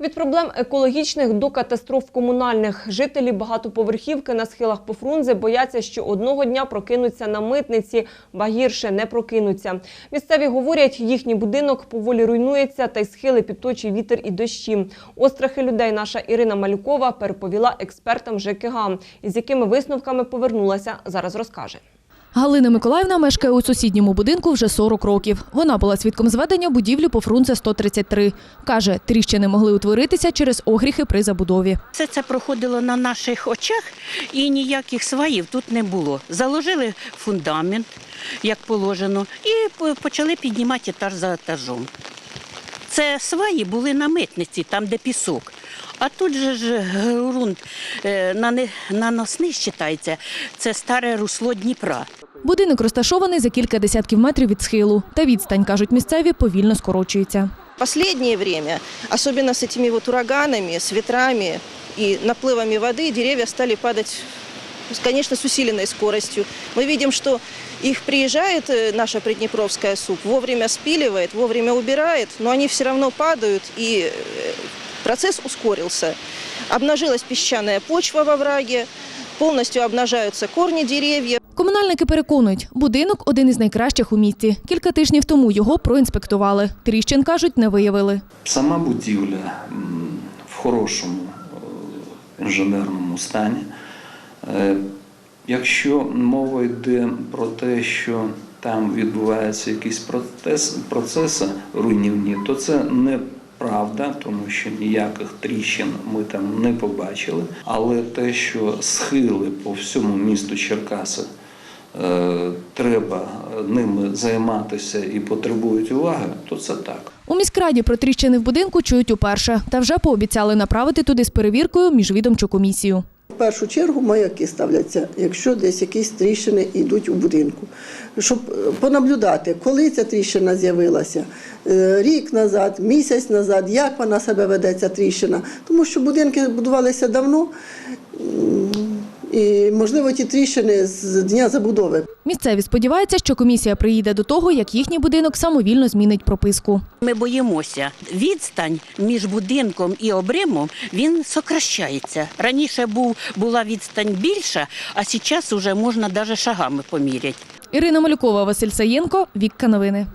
Від проблем екологічних до катастроф комунальних жителі багатоповерхівки на схилах Пофрунзе бояться, що одного дня прокинуться на митниці, ба гірше не прокинуться. Місцеві говорять, їхній будинок поволі руйнується, та й схили підточує вітер і дощі. Острахи людей наша Ірина Малюкова переповіла експертам ЖКГ, із якими висновками повернулася. Зараз розкаже. Галина Миколаївна мешкає у сусідньому будинку вже 40 років. Вона була свідком зведення будівлі по Фрунзе 133. Каже, тріщини могли утворитися через огріхи при забудові. Все це проходило на наших очах і ніяких сваїв тут не було. Заложили фундамент, як положено, і почали піднімати етаж за етажом. Це сваї були на митниці, там, де пісок. А тут же ж ґрунт е, нане- наносний вважається, це старе русло Дніпра. Будинок розташований за кілька десятків метрів від схилу. Та відстань, кажуть місцеві, повільно скорочується. Последнее время, особенно с этими вот ураганами, с ветрами и наплывами воды, деревья стали падать, конечно, с усиленной скоростью. Мы видим, что их приезжает э, наша Приднепровская СУП, вовремя спиливает, вовремя убирает, но они все равно падают, и э, процесс ускорился. Обнажилась песчаная почва во враге, полностью обнажаются корни деревьев. Комунальники переконують, будинок один із найкращих у місті. Кілька тижнів тому його проінспектували. Тріщин, кажуть, не виявили. Сама будівля в хорошому е, інженерному стані. Е, Якщо мова йде про те, що там відбуваються якісь процес, процеси руйнівні, то це неправда, тому що ніяких тріщин ми там не побачили. Але те, що схили по всьому місту Черкаси е, треба ними займатися і потребують уваги, то це так. У міськраді про тріщини в будинку чують уперше. Та вже пообіцяли направити туди з перевіркою міжвідомчу комісію. Першу чергу маяки ставляться, якщо десь якісь тріщини йдуть у будинку. Щоб е, понаблюдати, коли ця тріщина з'явилася, е, рік назад, місяць назад, як вона себе веде, ця тріщина. Тому що будинки будувалися давно, і, можливо, ті тріщини з дня забудови. Місцеві сподіваються, що комісія приїде до того, як їхній будинок самовільно змінить прописку. Ми боїмося. Відстань між будинком і обримом він сокращається. Раніше був, була відстань більша, а зараз вже можна навіть шагами поміряти. Ірина Малюкова, Василь Саєнко, Вікка Новини.